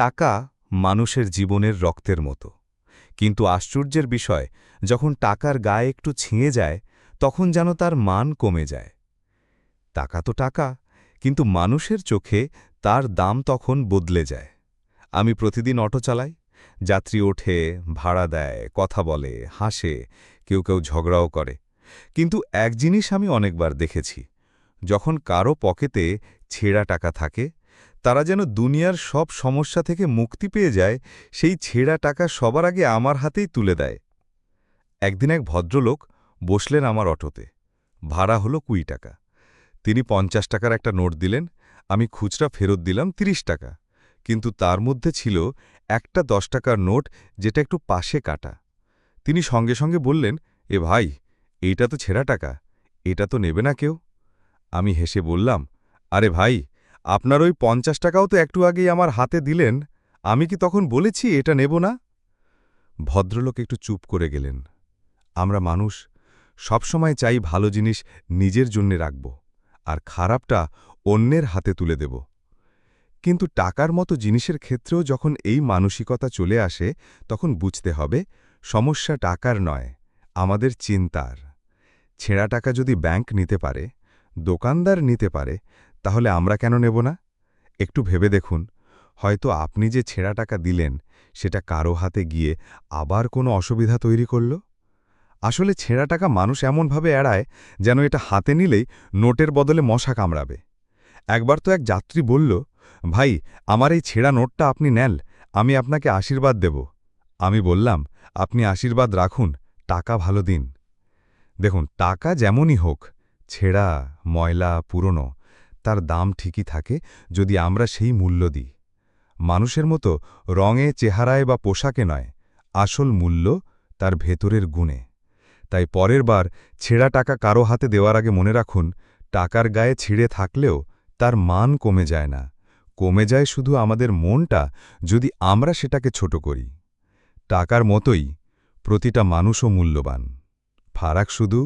টাকা মানুষের জীবনের রক্তের মতো। কিন্তু আশ্চর্যের বিষয়, যখন টাকার গায়ে একটু ছিঁয়ে যায়, তখন যেন তার মান কমে যায়। টাকা তো টাকা, কিন্তু মানুষের চোখে তার দাম তখন বদলে যায়। আমি প্রতিদিন অটো চালাই, যাত্রী ওঠে, ভাড়া দেয়, কথা বলে, হাসে, কেউ কেউ ঝগড়াও করে। কিন্তু এক জিনিস আমি অনেকবার দেখেছি, যখন কারও পকেটে ছেঁড়া টাকা থাকে তারা যেন দুনিয়ার সব সমস্যা থেকে মুক্তি পেয়ে যায়, সেই ছেঁড়া টাকা সবার আগে আমার হাতেই তুলে দেয়। একদিন এক ভদ্রলোক বসলেন আমার অটোতে। ভাড়া হলো কুড়ি টাকা। তিনি পঞ্চাশ টাকার একটা নোট দিলেন, আমি খুচরা ফেরত দিলাম ৩০ টাকা। কিন্তু তার মধ্যে ছিল একটা দশ টাকার নোট যেটা একটু পাশে কাটা। তিনি সঙ্গে সঙ্গে বললেন, এ ভাই, এইটা তো ছেঁড়া টাকা, এটা তো নেবে না কেউ? আমি হেসে বললাম, আরে ভাই আপনার ওই পঞ্চাশ টাকাও তো একটু আগেই আমার হাতে দিলেন, আমি কি তখন বলেছি এটা নেব না? ভদ্রলোক একটু চুপ করে গেলেন। আমরা মানুষ সবসময় চাই ভালো জিনিস নিজের জন্যে রাখব, আর খারাপটা অন্যের হাতে তুলে দেব। কিন্তু টাকার মতো জিনিসের ক্ষেত্রেও যখন এই মানসিকতা চলে আসে, তখন বুঝতে হবে সমস্যা টাকার নয়, আমাদের চিন্তার। ছেঁড়া টাকা যদি ব্যাংক নিতে পারে, দোকানদার নিতে পারে তাহলে আমরা কেন নেব না? একটু ভেবে দেখুন। হয়তো আপনি যে ছেঁড়া টাকা দিলেন, সেটা কারও হাতে গিয়ে আবার কোনো অসুবিধা তৈরি করল? আসলে ছেঁড়া টাকা মানুষ এমনভাবে এড়ায় যেন এটা হাতে নিলেই নোটের বদলে মশা কামড়াবে। একবার তো এক যাত্রী বলল, ভাই, আমার এই ছেঁড়া নোটটা আপনি নেন, আমি আপনাকে আশীর্বাদ দেব। আমি বললাম, আপনি আশীর্বাদ রাখুন, টাকা ভালো দিন। দেখুন, টাকা যেমনই হোক, ছেঁড়া, ময়লা, পুরনো তার দাম ঠিকই থাকে যদি আমরা সেই মূল্য দিই। মানুষের মতো রঙে, চেহারায় বা পোশাকে নয়, আসল মূল্য তার ভেতরের গুণে। তাই পরের বার ছেঁড়া টাকা কারও হাতে দেওয়ার আগে মনে রাখুন, টাকার গায়ে ছিঁড়ে থাকলেও তার মান কমে যায় না। কমে যায় শুধু আমাদের মনটা যদি আমরা সেটাকে ছোট করি। টাকার মতোই প্রতিটা মানুষও মূল্যবান। ফারাক শুধু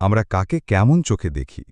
আমরা কাকে কেমন চোখে দেখি।